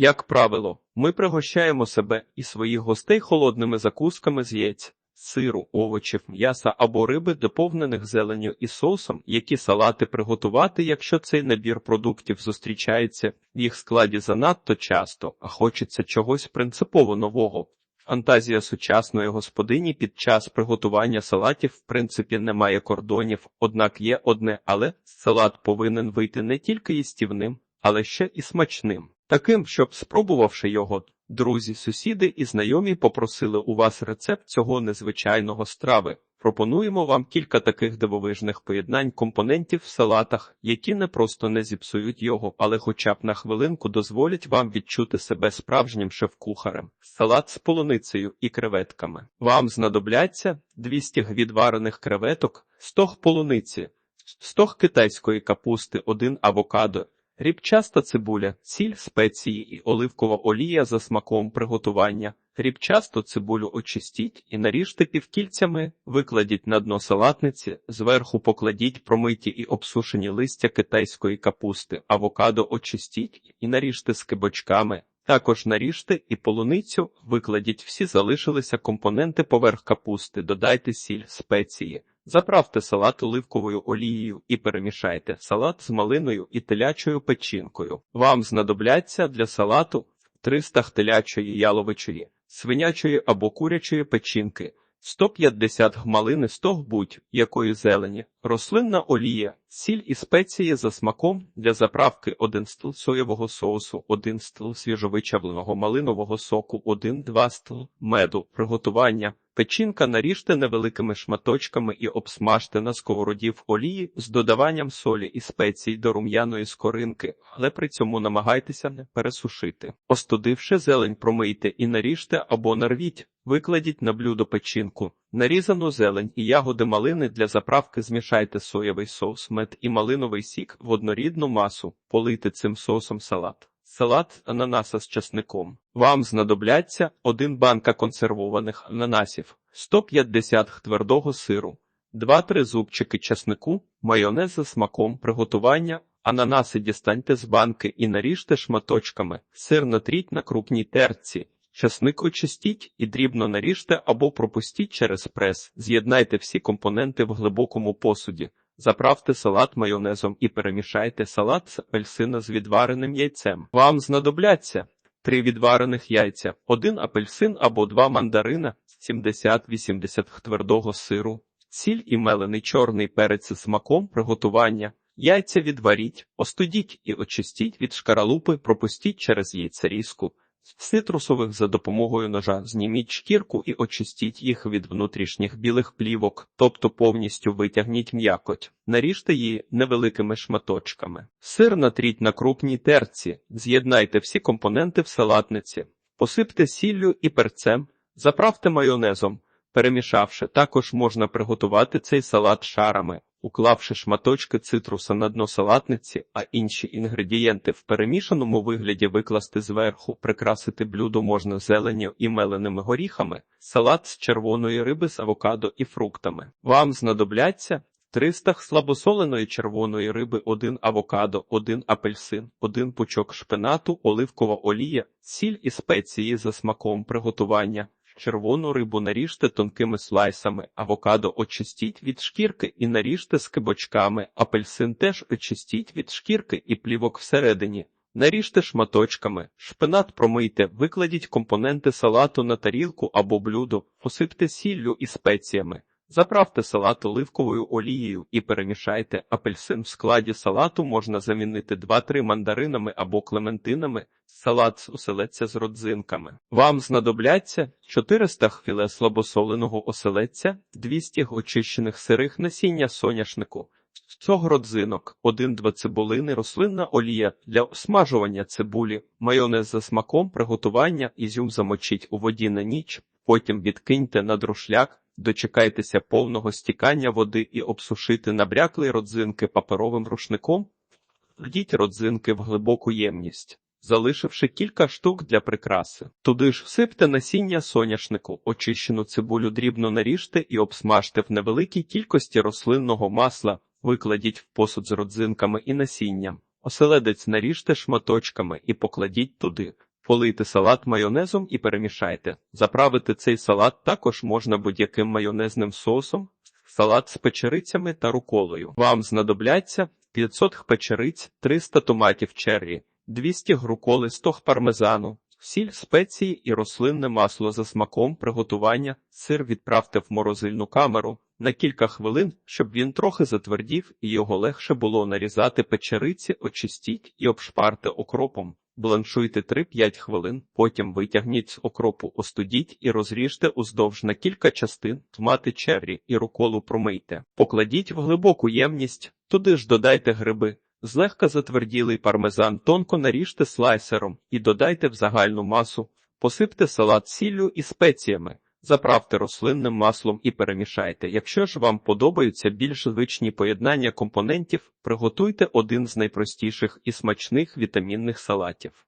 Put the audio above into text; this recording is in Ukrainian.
Як правило, ми пригощаємо себе і своїх гостей холодними закусками з яєць, сиру, овочів, м'яса або риби, доповнених зеленню і соусом, які салати приготувати, якщо цей набір продуктів зустрічається в їх складі занадто часто, а хочеться чогось принципово нового. Фантазія сучасної господині під час приготування салатів в принципі не має кордонів, однак є одне, але салат повинен вийти не тільки їстівним, але ще і смачним. Таким, щоб спробувавши його, друзі, сусіди і знайомі попросили у вас рецепт цього незвичайного страви. Пропонуємо вам кілька таких дивовижних поєднань компонентів в салатах, які не просто не зіпсують його, але хоча б на хвилинку дозволять вам відчути себе справжнім шеф-кухарем. Салат з полуницею і креветками. Вам знадобляться 200 г відварених креветок, 100 полуниці, 100 китайської капусти, 1 авокадо, Рібчаста цибуля, сіль, спеції і оливкова олія за смаком приготування. Рібчасту цибулю очистіть і наріжте півкільцями, викладіть на дно салатниці, зверху покладіть промиті і обсушені листя китайської капусти, авокадо очистіть і наріжте скибочками. Також наріжте і полуницю, викладіть всі залишилися компоненти поверх капусти, додайте сіль, спеції. Заправте салат оливковою олією і перемішайте салат з малиною і телячою печінкою. Вам знадобляться для салату 300 телячої яловичої, свинячої або курячої печінки, 150 г малини 100 г будь-якої зелені, рослинна олія, сіль і спеції за смаком для заправки 1 стл соєвого соусу, 1 стл свіжовичавленого малинового соку, 1-2 стл меду, приготування. Печінка наріжте невеликими шматочками і обсмажте на сковороді в олії з додаванням солі і спецій до рум'яної скоринки, але при цьому намагайтеся не пересушити. Остудивши зелень, промийте і наріжте або нарвіть, викладіть на блюдо печінку. Нарізану зелень і ягоди малини для заправки змішайте соєвий соус, мед і малиновий сік в однорідну масу, полийте цим соусом салат. Салат ананаса з часником. Вам знадобляться 1 банка консервованих ананасів, 150 г твердого сиру, 2-3 зубчики часнику, майонез за смаком приготування. Ананаси дістаньте з банки і наріжте шматочками, сир натріть на крупній терці, часник очистіть і дрібно наріжте або пропустіть через прес. З'єднайте всі компоненти в глибокому посуді. Заправте салат майонезом і перемішайте салат з апельсина з відвареним яйцем. Вам знадобляться 3 відварених яйця, 1 апельсин або 2 мандарина, 70-80 твердого сиру, сіль і мелений чорний перець з смаком приготування. Яйця відваріть, остудіть і очистіть від шкаралупи, пропустіть через яйцерізку. Цитрусових за допомогою ножа. Зніміть шкірку і очистіть їх від внутрішніх білих плівок, тобто повністю витягніть м'якоть, наріжте її невеликими шматочками. Сир натріть на крупній терці, з'єднайте всі компоненти в салатниці, посипте сіллю і перцем, заправте майонезом. Перемішавши, також можна приготувати цей салат шарами, уклавши шматочки цитруса на дно салатниці, а інші інгредієнти в перемішаному вигляді викласти зверху, прикрасити блюдо можна зеленню і меленими горіхами, салат з червоної риби з авокадо і фруктами. Вам знадобляться 300 слабосоленої червоної риби, 1 авокадо, 1 апельсин, 1 пучок шпинату, оливкова олія, сіль і спеції за смаком приготування. Червону рибу наріжте тонкими слайсами, авокадо очистіть від шкірки і наріжте скибочками, апельсин теж очистіть від шкірки і плівок всередині. Наріжте шматочками, шпинат промийте, викладіть компоненти салату на тарілку або блюдо, посипте сіллю і спеціями. Заправте салат оливковою олією і перемішайте. Апельсин в складі салату можна замінити 2-3 мандаринами або клементинами. Салат оселедця з родзинками. Вам знадобляться 400 філе слабосоленого оселедця, 200 очищених сирих насіння соняшнику, 100 родзинок, 1-2 цибулини, рослинна олія для осмажування цибулі, майонез за смаком, приготування, ізюм замочіть у воді на ніч, потім відкиньте на друшляк. Дочекайтеся повного стікання води і обсушити набряклі родзинки паперовим рушником. Вкладіть родзинки в глибоку ємність, залишивши кілька штук для прикраси. Туди ж всипте насіння соняшнику, очищену цибулю дрібно наріжте і обсмажте в невеликій кількості рослинного масла, викладіть в посуд з родзинками і насінням. Оселедець наріжте шматочками і покладіть туди. Полийте салат майонезом і перемішайте. Заправити цей салат також можна будь-яким майонезним соусом, салат з печерицями та руколою. Вам знадобляться 500 х печериць, 300 томатів черрі, 200 г руколи, 100 г пармезану, сіль, спеції і рослинне масло за смаком приготування. Сир відправте в морозильну камеру на кілька хвилин, щоб він трохи затвердів і його легше було нарізати печериці, очистіть і обшпарте окропом. Бланшуйте 3-5 хвилин, потім витягніть з окропу, остудіть і розріжте уздовж на кілька частин, тмати черрі і руколу промийте. Покладіть в глибоку ємність, туди ж додайте гриби. Злегка затверділий пармезан тонко наріжте слайсером і додайте в загальну масу, посипте салат сіллю і спеціями, заправте рослинним маслом і перемішайте. Якщо ж вам подобаються більш звичні поєднання компонентів, приготуйте один з найпростіших і смачних вітамінних салатів.